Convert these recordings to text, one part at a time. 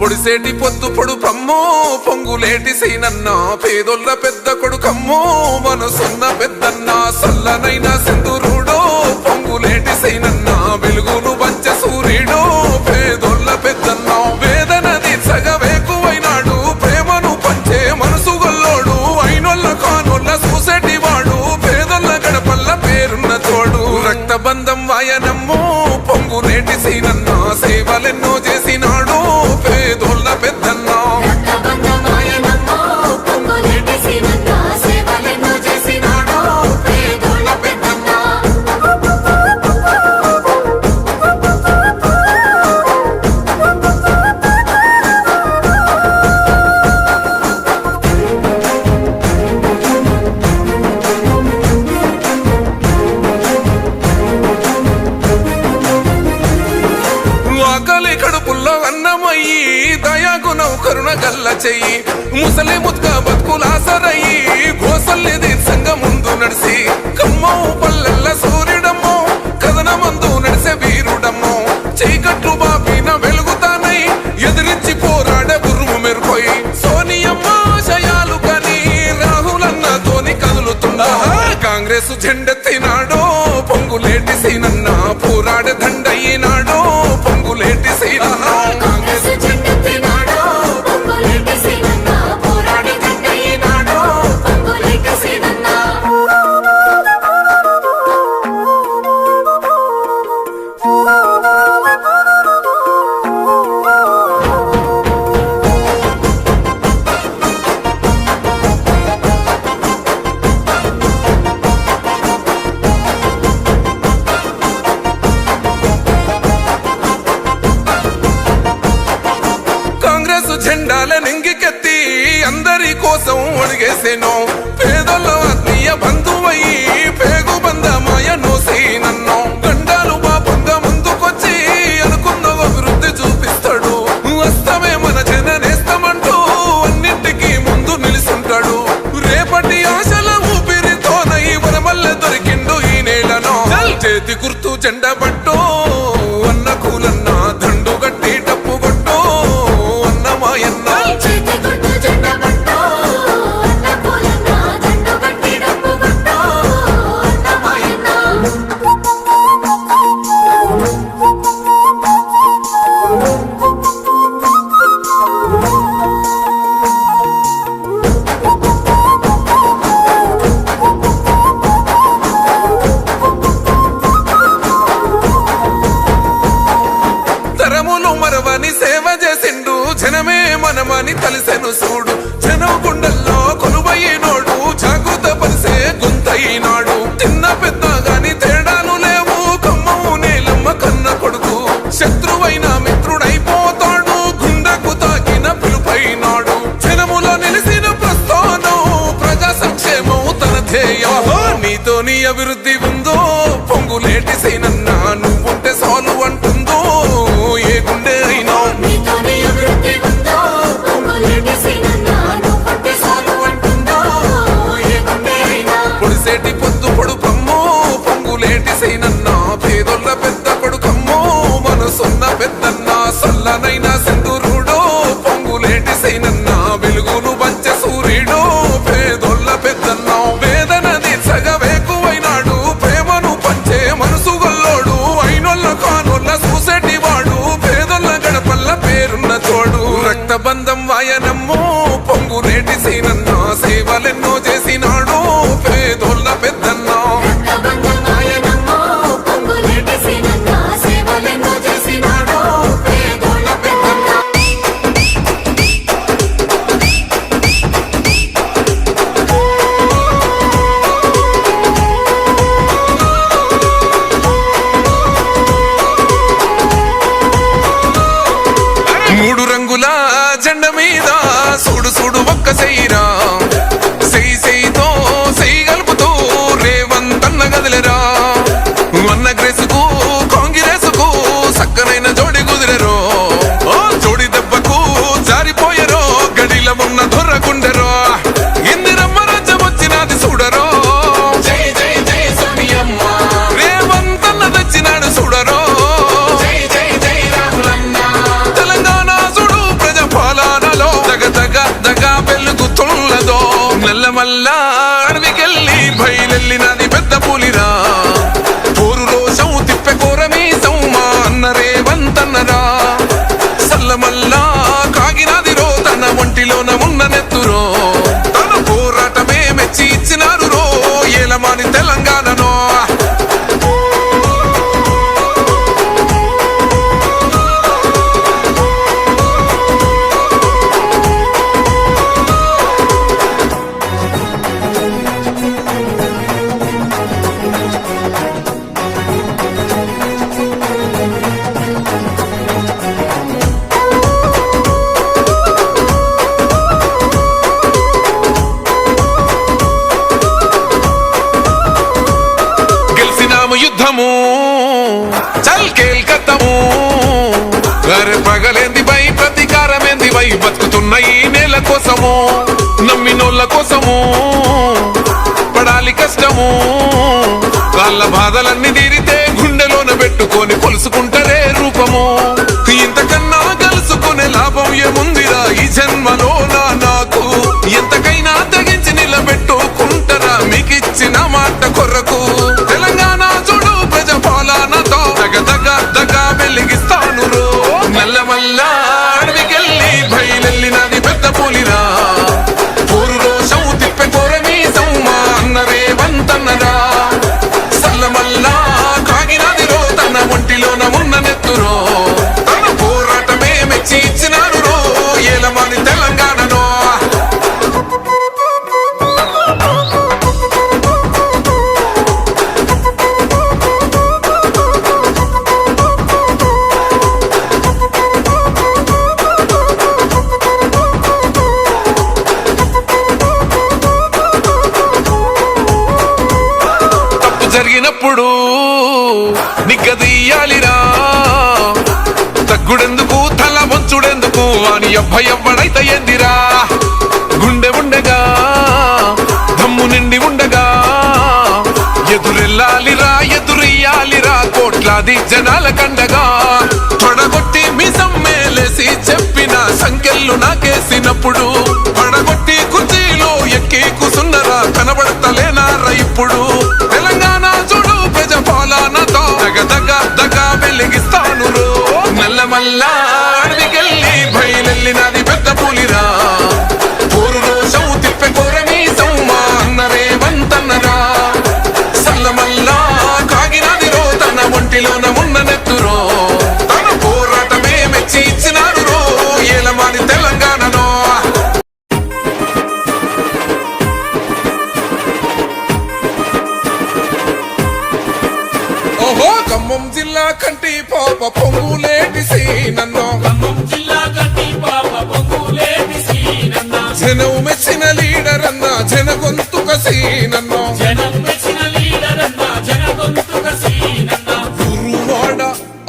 పొడిసేటి పొద్దు పొడు పమ్మో పొంగులేటి సీనన్న పేదొల్ల పెద్ద కొడుకమ్ము మనసున్న పెద్దన్న సల్లనైన సింధురుడో పొంగులేటి సీనన్న వెలుగును పంచ సూర్యుడో పేదొల్ల పెద్దన్న కరుణ గల్ల చెయ్యి. ముసలి ముత్క బతుకులాసరయ్యి గోసల్ని దీర్ఘంగ ముందు నడిసి. కమ్మో పల్లెల్ల సూర్యుడమ్మో కథన మందు నడిసే వీరుడమ్మో. చీకట్లు బాపిన వెలుగుతానై ఎదిరించి పోరాడే గురువు మెరుపోయి సోనియమ్మ శయాలు కని రాహులన్నతోని కదులుతున్నా కాంగ్రెస్ జెండెత్తినాడో పొంగులేటి సీనన్న కాంగ్రెస్ నింగికెత్తి నెంగికెత్తి అందరి కోసం అడిగేసేను. పేదల ఆత్మీయ బంధువయ్యి పేగు బంధమాయ నోసేనన్నో గండాలు పాపంగా ముందుకొచ్చి అనుకున్న అభివృద్ధి చూపిస్తాడు. వస్తమే మన జననేస్తామంటూ అన్నింటికి ముందు నిలుసుంటాడు. రేపటి ఆశల ఊపిరితోనై వరమల్ల దొరికిండు ఈ నేలను. చేతి గుర్తు జెండా పట్టు అన్న కూలన్న సంక్షేమం తన ధ్యేయం నీతో నీ అభివృద్ధి ఉందో? పొంగులేటి సైనన్నా నువ్వుంటే సాలు అంటుందో? ఏ గుండె అయినా. పొడిసేటి పొద్దు పొడు పొంగులేటి సైనన్నా చూడు కోసము నమ్మినోళ్ళ కోసము పడాలి కష్టము. వాళ్ళ బాధలన్నీ తీరితే గుండెలోన పెట్టుకొని కొలుసుకుంటారే రూపము. ఇంతకన్నా కలుసుకునే లాభం ఏముందిరా ఈ జన్మలో? జరిగినప్పుడు నిగ్గదీయాలిరా తగ్గుడెందుకు తల వంచుడెందుకు అని అబ్బాయి ఎవ్వడైతే ఏందిరా. గుండె ఉండగా దమ్ము నిండి ఉండగా ఎదురెళ్ళాలిరా ఎదురెయ్యాలిరా కోట్లాది జనాల కండగా. తొడగొట్టి మిసం మేలేసి చెప్పిన సంఖ్యలు నాకేసినప్పుడు పడగొట్టి కుర్చీలో ఎక్కి కూసున్నరా కనబడతలేనారా ఇప్పుడు?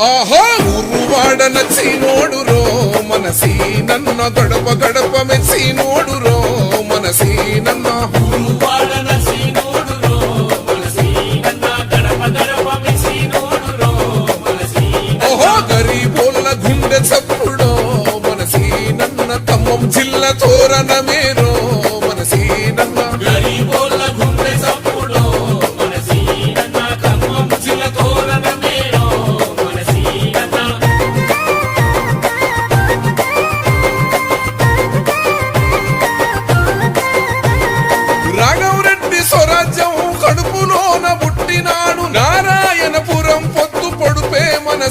ఆహా ఉరువాడ నచ్చినోడు రో మన సీనన్న గడప గడప మెచ్చినోడు రో మన సీనన్న వాడన సీనోడురో మన సీనన్న గడప గడప మెచ్చినోడురో మన సీనన్న ఓహో గరీబోళ్ళ గుండె చప్పుడో మన సీనన్న ఖమ్మం జిల్లా తోరణమేరో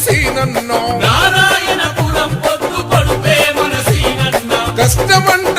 సీనన్నో నారాయణపురం పొద్దు పడుపే మన సీనన్న కష్టమంటే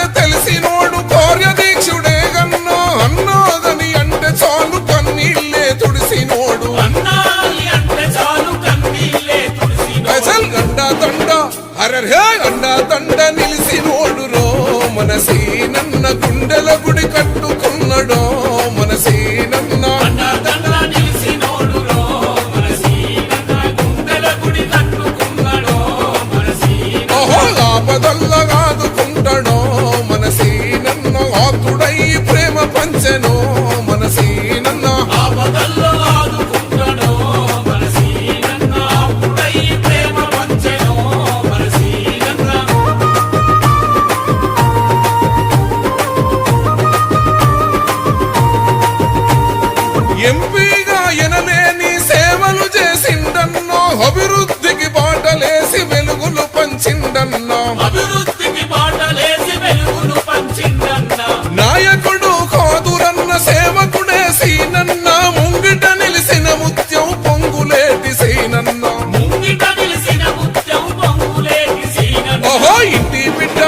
అభివృద్ధికి బాటలేసి వెలుగులు పంచిండన్నో అభివృద్ధికి బాటలేసి వెలుగును పంచిందన్న. నాయకుడు కాదురన్న సేవకుడే సీనన్న. ముంగిట నిలిసిన ముత్యం పొంగులేటి సీనన్న. ముంగిట నిలిసిన ముత్యం పొంగులేటి సీనన్న. ఓహో ఇంటి బిడ్డ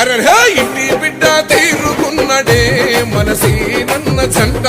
అరహే ఇంటి బిడ్డ తీరుకున్నడే మన సీనన్న జంట